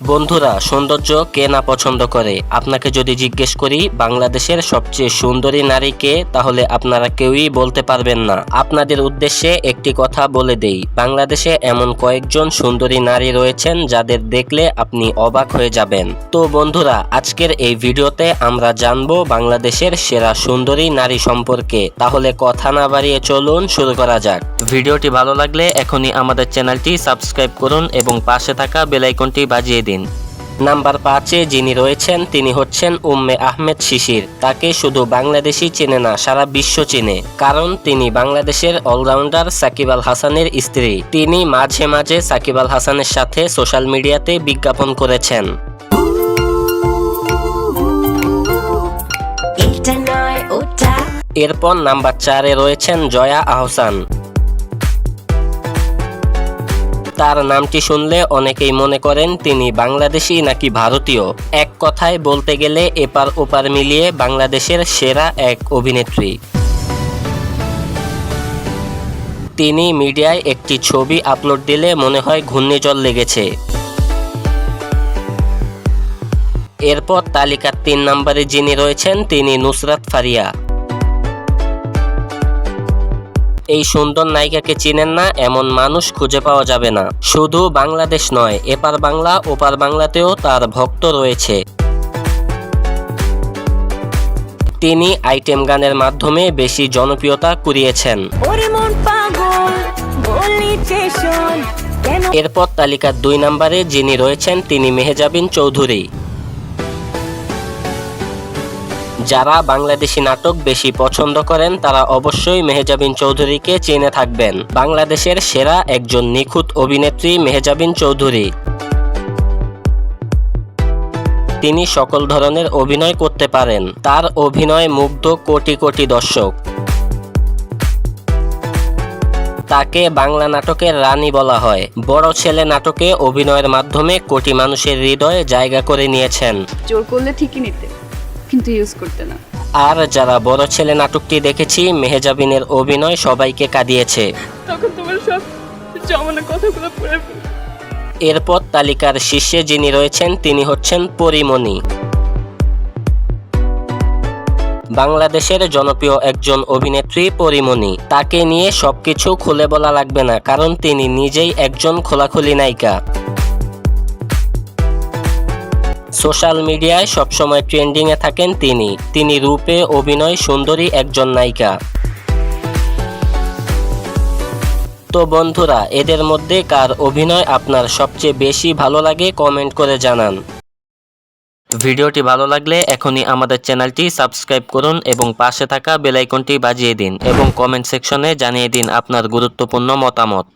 বন্ধুরা, সৌন্দর্য কে না পছন্দ করে? আপনাকে যদি জিজ্ঞেস করি, বাংলাদেশের সবচেয়ে সুন্দরী নারী কে, তাহলে আপনারা কেউই বলতে পারবেন না। আপনাদের উদ্দেশ্যে একটি কথা বলে দেই। বাংলাদেশে এমন কয়েকজন সুন্দরী নারী রয়েছেন যাদের দেখলে আপনি অবাক হয়ে যাবেন। তো বন্ধুরা, আজকের এই ভিডিওতে আমরা জানব বাংলাদেশের সেরা সুন্দরী নারী সম্পর্কে। তাহলে কথা না বাড়িয়ে চলুন, শুরু করা যাক। ভিডিওটি ভালো লাগলে এখনই আমাদের চ্যানেলটি সাবস্ক্রাইব করুন এবং পাশে থাকা বেলাইকনটি বাজিয়ে দিন। নাম্বার পাঁচে যিনি রয়েছেন তিনি হচ্ছেন উম্মে আহমেদ শিশির। তাকে শুধু বাংলাদেশই চেনে না সারা বিশ্ব চেনে। কারণ তিনি বাংলাদেশের অলরাউন্ডার সাকিব আল হাসানের স্ত্রী। তিনি মাঝে মাঝে সাকিব আল হাসানের সাথে সোশ্যাল মিডিয়াতে বিজ্ঞাপন করেছেন। এরপর নাম্বার চারে রয়েছেন জয়া আহসান। তার নামটি শুনলে অনেকেই মনে করেন তিনি বাংলাদেশি নাকি ভারতীয়। এক কথায় বলতে গেলে এপার ওপার মিলিয়ে বাংলাদেশের সেরা এক অভিনেত্রী। তিনি মিডিয়ায় একটি ছবি আপলোড দিলে মনে হয় ঘূর্ণিঝড় লেগেছে। এরপর তালিকার তিন নম্বরে যিনি রয়েছেন তিনি নুসরাত ফারিয়া। এই সুন্দর নায়িকাকে চিনেন না এমন মানুষ খুঁজে পাওয়া যাবে না। শুধু বাংলাদেশ নয় এপার বাংলা ওপার বাংলাতেও তার ভক্ত রয়েছে। তিনি আইটেম গানের মাধ্যমে বেশি জনপ্রিয়তা কুড়িয়েছেন। এরপর তালিকার দুই নম্বরে যিনি রয়েছেন তিনি মেহেজাবিন চৌধুরী। যারা বাংলাদেশি নাটক বেশি পছন্দ করেন, তারা অবশ্যই মেহজাবিন চৌধুরীকে চেনে থাকবেন। বাংলাদেশের সেরা একজন নিখুঁত অভিনেত্রী মেহজাবিন চৌধুরী। তিনি সকল ধরনের অভিনয় করতে পারেন। তার অভিনয় মুগ্ধ কোটি কোটি দর্শক। তাকে বাংলা নাটকের রানী বলা হয়। বড় ছেলে নাটকে অভিনয়ের মাধ্যমে কোটি মানুষের হৃদয়ে জায়গা করে নিয়েছেন। জোর করলে ঠিকই নিতে। কিন্তু ইউজ করতে না। আর যারা বড় ছেলে নাটকটি দেখেছি মেহেজাবিনের অভিনয় সবাইকে কাঁদিয়েছে। তখন তোমার সব জমানো কথাগুলো পড়ে এরপর তালিকার শীর্ষে যিনি রয়েছেন তিনি হচ্ছেন পরিমণি। বাংলাদেশের জনপ্রিয় একজন অভিনেত্রী পরিমণি। তাকে নিয়ে সবকিছু খুলে বলা লাগবে না কারণ তিনি নিজেই একজন খোলাখুলি নায়িকা। সোশ্যাল মিডিয়ায় সবসময় ট্রেন্ডিংয়ে থাকেন তিনি। তিনি রূপে অভিনয় সুন্দরী একজন নায়িকা। তো বন্ধুরা, এদের মধ্যে কার অভিনয় আপনার সবচেয়ে বেশি ভালো লাগে কমেন্ট করে জানান। ভিডিওটি ভালো লাগলে এখনই আমাদের চ্যানেলটি সাবস্ক্রাইব করুন এবং পাশে থাকা বেল আইকনটি বাজিয়ে দিন এবং কমেন্ট সেকশনে জানিয়ে দিন আপনার গুরুত্বপূর্ণ মতামত।